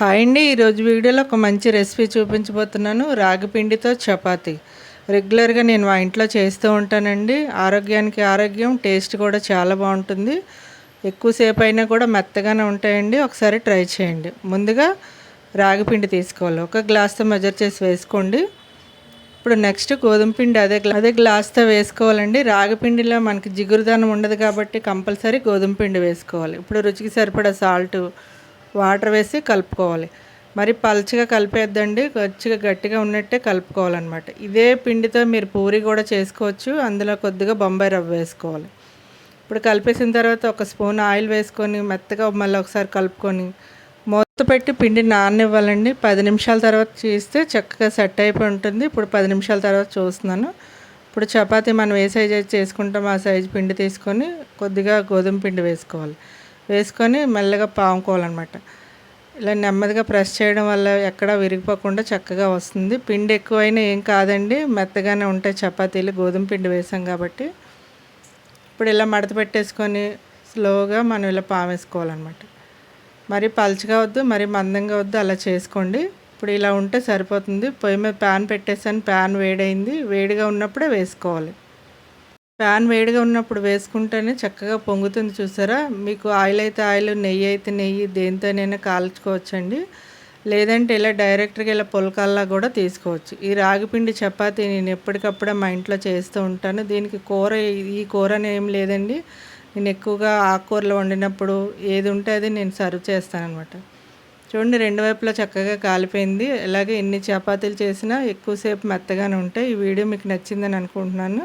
Hi అండి. ఈరోజు వీడియోలో ఒక మంచి రెసిపీ చూపించబోతున్నాను. రాగిపిండితో చపాతీ. రెగ్యులర్గా నేను మా ఇంట్లో చేస్తూ ఉంటానండి. ఆరోగ్యానికి ఆరోగ్యం టేస్ట్ కూడా చాలా బాగుంటుంది. ఎక్కువసేపు అయినా కూడా మెత్తగానే ఉంటాయండి. ఒకసారి ట్రై చేయండి. ముందుగా రాగి పిండి తీసుకోవాలి. ఒక గ్లాస్తో మెజర్ చేసి వేసుకోండి. ఇప్పుడు నెక్స్ట్ గోధుమ పిండి అదే అదే గ్లాస్తో వేసుకోవాలండి. రాగిపిండిలో మనకి జిగురుదనం ఉండదు కాబట్టి కంపల్సరీ గోధుమ పిండి వేసుకోవాలి. ఇప్పుడు రుచికి సరిపడా సాల్ట్ వాటర్ వేసి కలుపుకోవాలి. మరి పల్చగా కలిపేద్దండి కొద్దిగా గట్టిగా ఉన్నట్టే కలుపుకోవాలన్నమాట. ఇదే పిండితో మీరు పూరి కూడా చేసుకోవచ్చు అందులో కొద్దిగా బొంబాయి రవ్వ వేసుకోవాలి. ఇప్పుడు కలిపేసిన తర్వాత ఒక స్పూన్ ఆయిల్ వేసుకొని మెత్తగా మళ్ళీ ఒకసారి కలుపుకొని మూత పెట్టి పిండి నాననివ్వాలండి. పది నిమిషాల తర్వాత చేస్తే చక్కగా సెట్ అయిపోయి ఉంటుంది. ఇప్పుడు పది నిమిషాల తర్వాత చూస్తున్నాను. ఇప్పుడు చపాతీ మనం ఏ సైజ్ అయితే చేసుకుంటాం ఆ సైజు పిండి తీసుకొని కొద్దిగా గోధుమ పిండి వేసుకోవాలి. వేసుకొని మెల్లగా పాముకోవాలన్నమాట. ఇలా నెమ్మదిగా ప్రెస్ చేయడం వల్ల ఎక్కడా విరిగిపోకుండా చక్కగా వస్తుంది. పిండి ఎక్కువైనా ఏం కాదండి. మెత్తగానే ఉంటాయి చపాతీలు గోధుమ పిండి వేసాం కాబట్టి. ఇప్పుడు ఇలా మడత పెట్టేసుకొని స్లోగా మనం ఇలా పామేసుకోవాలన్నమాట. మరి పలుచగా వద్దు మరి మందంగా వద్దు అలా చేసుకోండి. ఇప్పుడు ఇలా ఉంటే సరిపోతుంది. పొయ్యి మీద ప్యాన్ పెట్టేసాను ప్యాన్ వేడైంది. వేడిగా ఉన్నప్పుడే వేసుకోవాలి. ప్యాన్ వేడిగా ఉన్నప్పుడు వేసుకుంటేనే చక్కగా పొంగుతుంది చూసారా? మీకు ఆయిల్ అయితే ఆయిల్ నెయ్యి అయితే నెయ్యి దేనితోనైనా కాల్చుకోవచ్చండి. లేదంటే ఇలా డైరెక్ట్గా ఇలా పులకాల్లా కూడా తీసుకోవచ్చు. ఈ రాగిపిండి చపాతీ నేను ఎప్పటికప్పుడే మా ఇంట్లో చేస్తూ ఉంటాను. దీనికి కూర ఈ కూర అని ఏం లేదండి. నేను ఎక్కువగా ఆకుకూరలు వండినప్పుడు ఏది ఉంటే అది నేను సర్వ్ చేస్తాను అనమాట చూడండి రెండు వైపులా చక్కగా కాలిపోయింది. అలాగే ఎన్ని చపాతీలు చేసినా ఎక్కువసేపు మెత్తగానే ఉంటాయి. ఈ వీడియో మీకు నచ్చిందని అనుకుంటున్నాను.